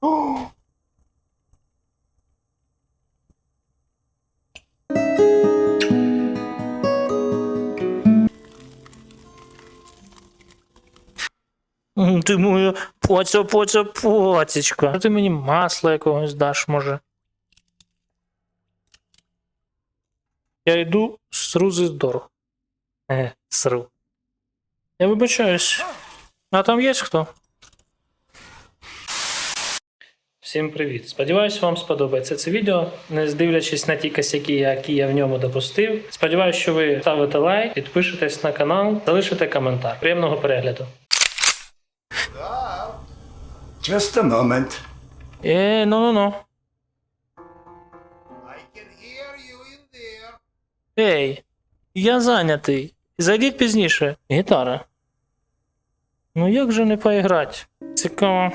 Ти моя поця, поця, поцічка. Ти мені масла якогось даш, може. Я йду сру зі здору. Е, сру. Я вибачаюсь. А там є хто? Всім привіт. Сподіваюсь, вам сподобається це відео, не здивлячись на ті косяки, які я в ньому допустив. Сподіваюсь, що ви ставите лайк, підпишетесь на канал, залишите коментар. Приємного перегляду. Just a moment. Е, ну ну ну. Ей, я зайнятий. Зайдіть пізніше. Гітара. Ну як же не поіграти? Цікаво.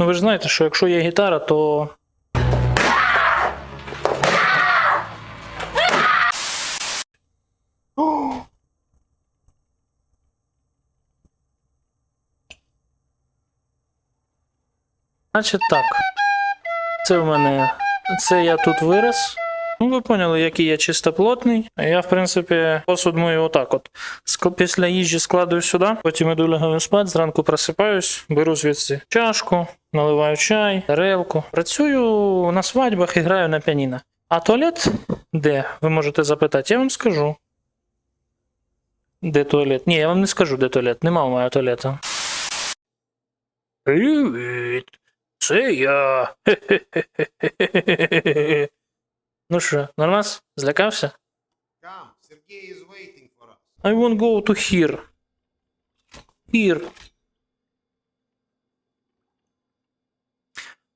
Ну ви ж знаєте, що якщо є гітара, то. Значить так. Це в мене. Це я тут вирос. Ну, ви поняли, який я чистоплотний. А Я, в принципі, посуд мою отак от. Після їжі складую сюди, потім іду лягаю спати, зранку просипаюсь, беру звідси чашку, наливаю чай, тарелку. Працюю на свадьбах і граю на піаніно. А туалет де? Ви можете запитати, я вам скажу. Де туалет? Ні, я вам не скажу, де туалет. Нема у мене туалету. Привіт. Це я. ну що, нормас? Злякався? Come, Sergey is waiting for us. I won't go to here. Here.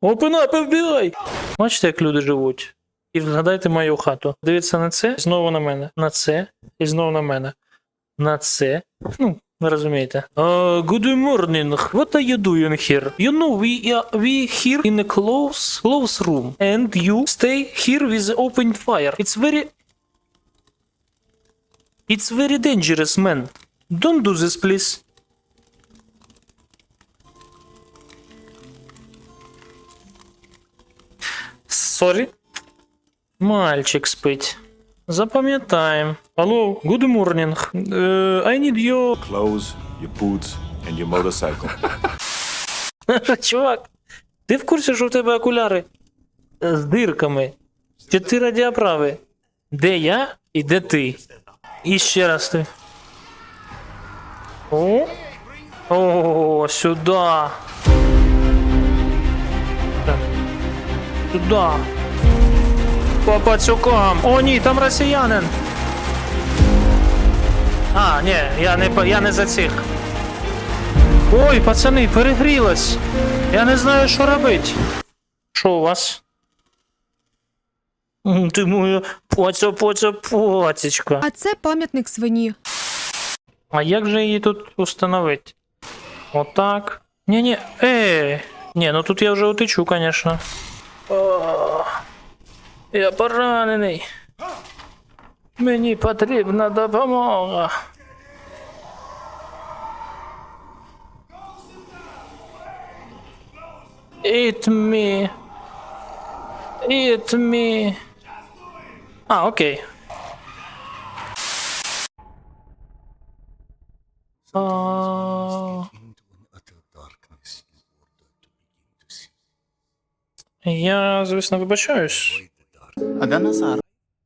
Open up, FBI! Бачите, як люди живуть. І згадайте мою хату. Дивіться на це, знову на мене. На це і знову на мене. На це. Ну, ви розумієте. Uh, good morning. What are you doing here? You know, we are we here in a close close room. And you stay here with the open fire. It's very It's very dangerous, man. Don't do this, please. Sorry. Мальчик спить. Запам'ятаємо. Алло, good morning. Uh, I need your... clothes, your boots, and your motorcycle. Чувак, ти в курсі, що в тебе окуляри е, з дирками? Чотири діаправи. Де я і де ти? І ще раз ти. О, О сюди. Сюди. По пацюкам. О, ні, там росіянин. А, ні, я не, я не за цих. Ой, пацани, перегрілась. Я не знаю, що робити. Що у вас? Ти моя поця, поця, поцічка. А це пам'ятник свині. А як же її тут установити? Отак. Ні-ні. Ей. Ні, ну тут я вже утечу, звісно. О, Я поранений. Мені потрібна допомога. Eat me. Eat me. А, окей. А, Я, звісно, вибачаюсь.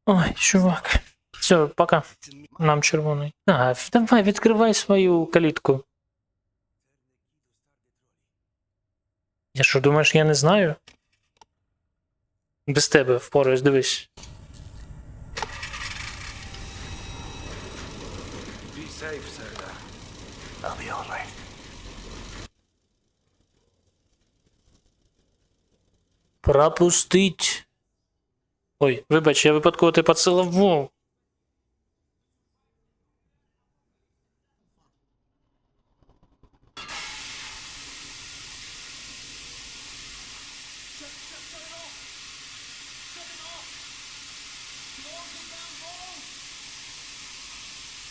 Ой, чувак. Все, пока. Нам червоний. А, давай, відкривай свою калітку. Я що, думаєш, я не знаю? Без тебе впораюсь, дивись. Пропустить. Ой, вибач, я випадково ти поцілував.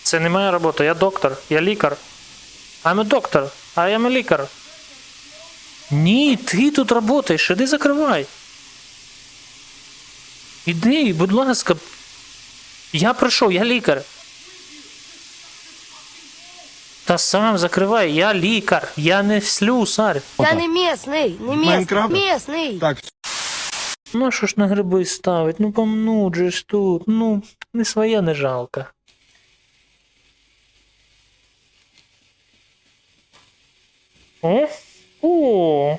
Це не моя робота, я доктор, я лікар. I'm a doctor, I am a лікар. Ні, ти тут працюєш, іди закривай. Іди, будь ласка. Я прийшов, я лікар. Та сам закривай, я лікар, я не слюсар. Я не местный, не местный, местный. Так, Ну що ж на гриби ставить? Ну помнуть же ж тут. Ну, не своє не жалко. О? О.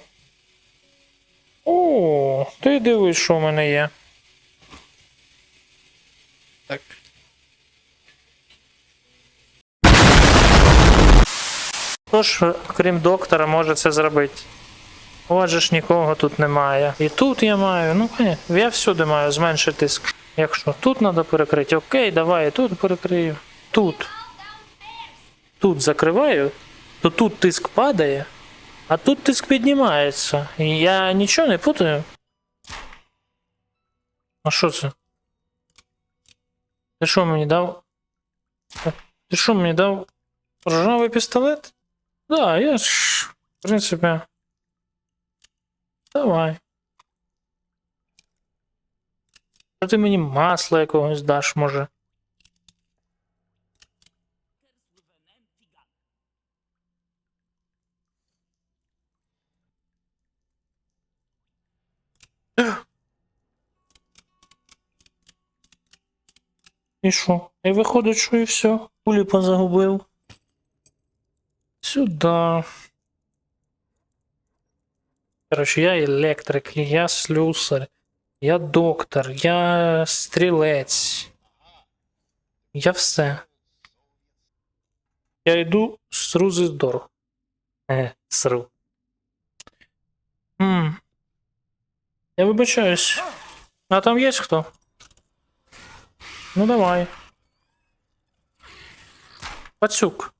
О, ти дивись, що в мене є. Так. Хто ж, крім доктора, може це зробити? Отже ж нікого тут немає. І тут я маю, ну е, я всюди маю зменшити тиск. Якщо тут треба перекрити, окей, давай, і тут перекрию. Тут. Тут закриваю, то тут тиск падає, а тут тиск піднімається. І я нічого не путаю. А що це? Ти що мені дав? Ти що мені дав? Ржавий пістолет? Да, я ж, в принципі. Давай. А ти мені масла якогось даш, може. І що? І виходить, що і все. Пулі позагубив. Сюда. Коротше, я електрик, я слюсар, я доктор, я стрілець. Я все. Я йду сру зі. Е, сру. М. Я вибачаюсь. А там є хто? Ну давай. Пацюк.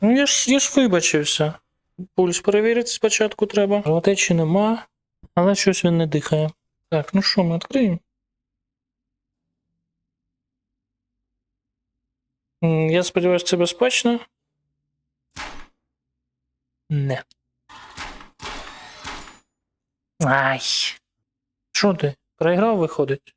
Ну я ж, я ж вибачився. Пульс перевірити спочатку треба. Кровотечі нема, але щось він не дихає. Так, ну що, ми відкриємо? Я сподіваюся, це безпечно. Не. Ай. Що ти? Проіграв, виходить?